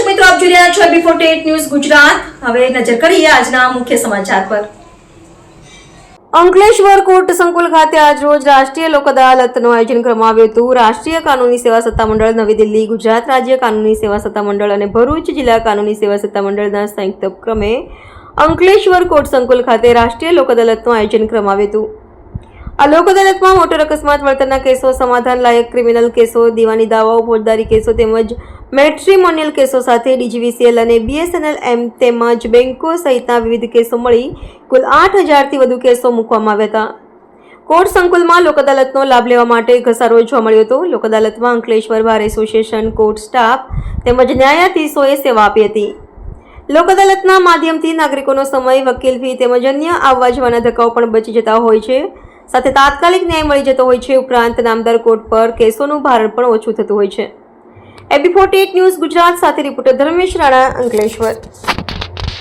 મિત્રો, આપ જોઈ રહ્યા છો બિફોર ટેટ ન્યૂઝ ગુજરાત. હવે નજર કરીએ આજના મુખ્ય સમાચાર પર. અંકલેશ્વર કોર્ટ સંકુલ ખાતે આજ રાષ્ટ્રીય લોક અદાલતનું આયોજન કરવામાં આવ્યું હતું. રાષ્ટ્રીય કાનૂની સેવા સત્તામંડળ, નવી દિલ્હી, ગુજરાત રાજ્ય કાનૂની સેવા સત્તામંડળ અને ભરૂચ જિલ્લા કાનૂની સેવા સત્તામંડળના સંયુક્ત ઉપક્રમે અંકલેશ્વર કોર્ટ સંકુલ ખાતે રાષ્ટ્રીય લોક અદાલતનું આયોજન કરવામાં આવ્યું હતું. આ લોક અદાલતમાં મોટર અકસ્માત, વળતરના કેસો, સમાધાન લાયક ક્રિમિનલ કેસો, દીવાની દાવાઓ, ફોજદારી કેસો તેમજ મેટ્રીમોનિયલ કેસો સાથે ડીજીવીસીએલ અને બીએસએનએલ એમ તેમજ બેન્કો સહિતના વિવિધ કેસો મળી કુલ આઠ હજારથી વધુ કેસો મૂકવામાં આવ્યા હતા. કોર્ટ સંકુલમાં લોક અદાલતનો લાભ લેવા માટે ઘસારો જોવા મળ્યો હતો. લોક અદાલતમાં Ankleshwar bar association court staff તેમજ ન્યાયાધીશોએ સેવા આપી હતી. લોક અદાલતના માધ્યમથી નાગરિકોનો સમય, વકીલ ફી તેમજ અન્ય આવવા જવાના ધક્કાઓ પણ બચી જતા હોય છે. સાથે તાત્કાલિક ન્યાય મળી જતો હોય છે ઉપરાંત નામદાર કોર્ટ પર કેસોનું ભારણ પણ ઓછું થતું હોય છે. એબી ફોર્ટી ન્યૂઝ ગુજરાત સાથે રિપોર્ટર ધર્મેશ રાણા અંકલેશ્વર